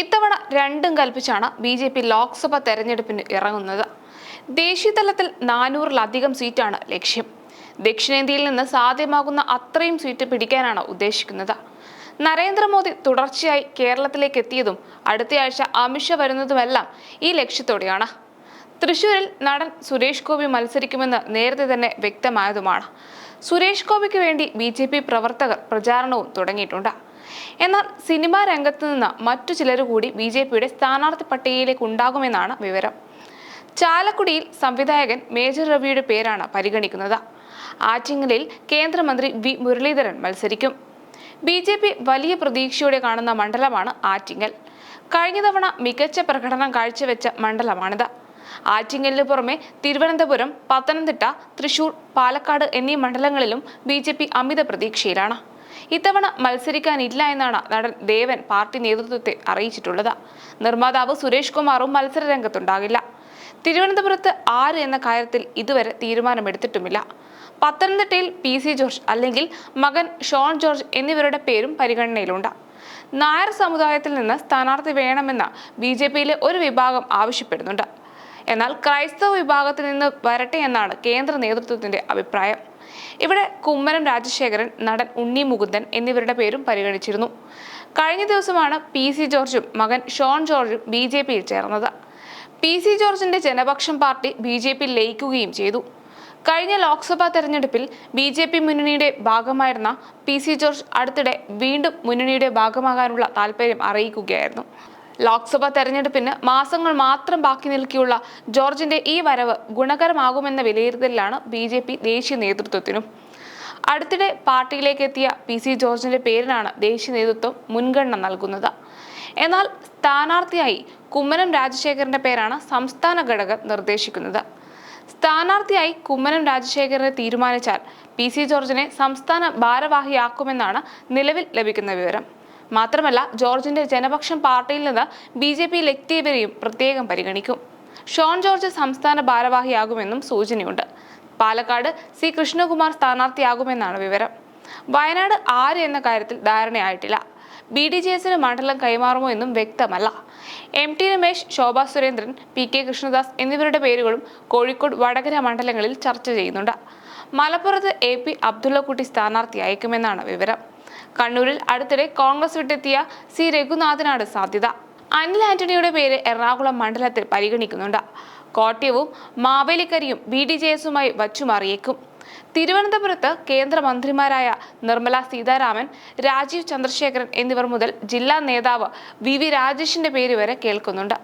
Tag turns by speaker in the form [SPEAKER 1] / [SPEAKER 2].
[SPEAKER 1] ഇത്തവണ രണ്ടും കൽപ്പിച്ചാണ് ബി ജെ പി ലോക്സഭ തെരഞ്ഞെടുപ്പിന് ഇറങ്ങുന്നത്. ദേശീയ തലത്തിൽ നാനൂറിലധികം സീറ്റാണ് ലക്ഷ്യം. ദക്ഷിണേന്ത്യയിൽ നിന്ന് സാധ്യമാകുന്ന അത്രയും സീറ്റ് പിടിക്കാനാണ് ഉദ്ദേശിക്കുന്നത്. നരേന്ദ്രമോദി തുടർച്ചയായി കേരളത്തിലേക്ക് എത്തിയതും അടുത്തയാഴ്ച അമിത്ഷാ വരുന്നതുമെല്ലാം ഈ ലക്ഷ്യത്തോടെയാണ്. തൃശൂരിൽ നടൻ സുരേഷ് ഗോപി മത്സരിക്കുമെന്ന് നേരത്തെ തന്നെ വ്യക്തമായതുമാണ്. സുരേഷ് ഗോപിക്ക് വേണ്ടി ബി പ്രവർത്തകർ പ്രചാരണവും തുടങ്ങിയിട്ടുണ്ട്. എന്നാൽ സിനിമാ രംഗത്ത് നിന്ന് മറ്റു ചിലർ കൂടി ബി ജെ പിയുടെ സ്ഥാനാർത്ഥി പട്ടികയിലേക്ക് ഉണ്ടാകുമെന്നാണ് വിവരം. ചാലക്കുടിയിൽ സംവിധായകൻ മേജർ രവിയുടെ പേരാണ് പരിഗണിക്കുന്നത്. ആറ്റിങ്ങലിൽ കേന്ദ്രമന്ത്രി വി മുരളീധരൻ മത്സരിക്കും. ബി ജെ പി വലിയ പ്രതീക്ഷയോടെ കാണുന്ന മണ്ഡലമാണ് ആറ്റിങ്ങൽ. കഴിഞ്ഞ തവണ മികച്ച പ്രകടനം കാഴ്ചവെച്ച മണ്ഡലമാണിത്. ആറ്റിങ്ങലിന് പുറമെ തിരുവനന്തപുരം പത്തനംതിട്ട തൃശൂർ പാലക്കാട് എന്നീ മണ്ഡലങ്ങളിലും ബി അമിത പ്രതീക്ഷയിലാണ്. ഇത്തവണ മത്സരിക്കാനില്ല എന്നാണ് നടൻ ദേവൻ പാർട്ടി നേതൃത്വത്തെ അറിയിച്ചിട്ടുള്ളത്. നിർമ്മാതാവ് സുരേഷ് കുമാറും മത്സരരംഗത്തുണ്ടാകില്ല. തിരുവനന്തപുരത്ത് ആര് എന്ന കാര്യത്തിൽ ഇതുവരെ തീരുമാനമെടുത്തിട്ടുമില്ല. പത്തനംതിട്ടയിൽ പി സി ജോർജ് അല്ലെങ്കിൽ മകൻ ഷോൺ ജോർജ് എന്നിവരുടെ പേരും പരിഗണനയിലുണ്ട്. നായർ സമുദായത്തിൽ നിന്ന് സ്ഥാനാർത്ഥി വേണമെന്ന് ബി ജെ പിയിലെ ഒരു വിഭാഗം ആവശ്യപ്പെടുന്നുണ്ട്. എന്നാൽ ക്രൈസ്തവ വിഭാഗത്തിൽ നിന്ന് വരട്ടെ എന്നാണ് കേന്ദ്ര നേതൃത്വത്തിന്റെ അഭിപ്രായം. ഇവിടെ കുമ്മനം രാജശേഖരൻ നടൻ ഉണ്ണി മുകുന്ദൻ എന്നിവരുടെ പേരും പരിഗണിച്ചിരുന്നു. കഴിഞ്ഞ ദിവസമാണ് പി സി ജോർജും മകൻ ഷോൺ ജോർജും ബി ജെ പിയിൽ ചേർന്നത്. പി സി ജോർജിന്റെ Janapaksham party B J P ലയിക്കുകയും ചെയ്തു. കഴിഞ്ഞ ലോക്സഭാ തെരഞ്ഞെടുപ്പിൽ ബി ജെ പി മുന്നണിയുടെ ഭാഗമായിരുന്ന പി സി ജോർജ് അടുത്തിടെ വീണ്ടും മുന്നണിയുടെ ഭാഗമാകാനുള്ള താല്പര്യം അറിയിക്കുകയായിരുന്നു. ലോക്സഭാ തെരഞ്ഞെടുപ്പിന് മാസങ്ങൾ മാത്രം ബാക്കി നിൽക്കിയുള്ള ജോർജിന്റെ ഈ വരവ് ഗുണകരമാകുമെന്ന വിലയിരുത്തലിലാണ് ബി ജെ പി ദേശീയ നേതൃത്വത്തിനും. അടുത്തിടെ പാർട്ടിയിലേക്ക് എത്തിയ പി സി ജോർജിന്റെ പേരിനാണ് ദേശീയ നേതൃത്വം മുൻഗണന നൽകുന്നത്. എന്നാൽ സ്ഥാനാർത്ഥിയായി കുമ്മനം രാജശേഖരന്റെ പേരാണ് സംസ്ഥാന ഘടകം നിർദ്ദേശിക്കുന്നത്. സ്ഥാനാർത്ഥിയായി കുമ്മനം രാജശേഖരനെ തീരുമാനിച്ചാൽ പി സി ജോർജിനെ സംസ്ഥാന ഭാരവാഹിയാക്കുമെന്നാണ് നിലവിൽ ലഭിക്കുന്ന വിവരം. മാത്രമല്ല ജോർജിന്റെ ജനപക്ഷം പാർട്ടിയിൽ നിന്ന് ബി ജെ പിയിൽ എത്തിയവരെയും പ്രത്യേകം പരിഗണിക്കും. ഷോൺ ജോർജ് സംസ്ഥാന ഭാരവാഹിയാകുമെന്നും സൂചനയുണ്ട്. പാലക്കാട് സി കൃഷ്ണകുമാർ സ്ഥാനാർത്ഥിയാകുമെന്നാണ് വിവരം. വയനാട് ആര് എന്ന കാര്യത്തിൽ ധാരണയായിട്ടില്ല. ബി ഡി ജെ എസിന് മണ്ഡലം കൈമാറുമോ എന്നും വ്യക്തമല്ല. M T Ramesh Shobha Surendran P K Krishnadas എന്നിവരുടെ പേരുകളും കോഴിക്കോട് വടകര മണ്ഡലങ്ങളിൽ ചർച്ച ചെയ്യുന്നുണ്ട്. മലപ്പുറത്ത് എ പി അബ്ദുള്ളക്കുട്ടി സ്ഥാനാർത്ഥി അയക്കുമെന്നാണ് വിവരം. കണ്ണൂരിൽ അടുത്തിടെ കോൺഗ്രസ് വിട്ടെത്തിയ സി രഘുനാഥനാണ് സാധ്യത. അനിൽ ആന്റണിയുടെ പേര് എറണാകുളം മണ്ഡലത്തിൽ പരിഗണിക്കുന്നുണ്ട്. കോട്ടയവും മാവേലിക്കരിയും ബി ഡി ജെ എസുമായി വച്ചുമാറിയേക്കും. തിരുവനന്തപുരത്ത് കേന്ദ്രമന്ത്രിമാരായ നിർമ്മല സീതാരാമൻ രാജീവ് ചന്ദ്രശേഖരൻ എന്നിവർ മുതൽ ജില്ലാ നേതാവ് വി വി രാജേഷിന്റെ പേര് വരെ കേൾക്കുന്നുണ്ട്.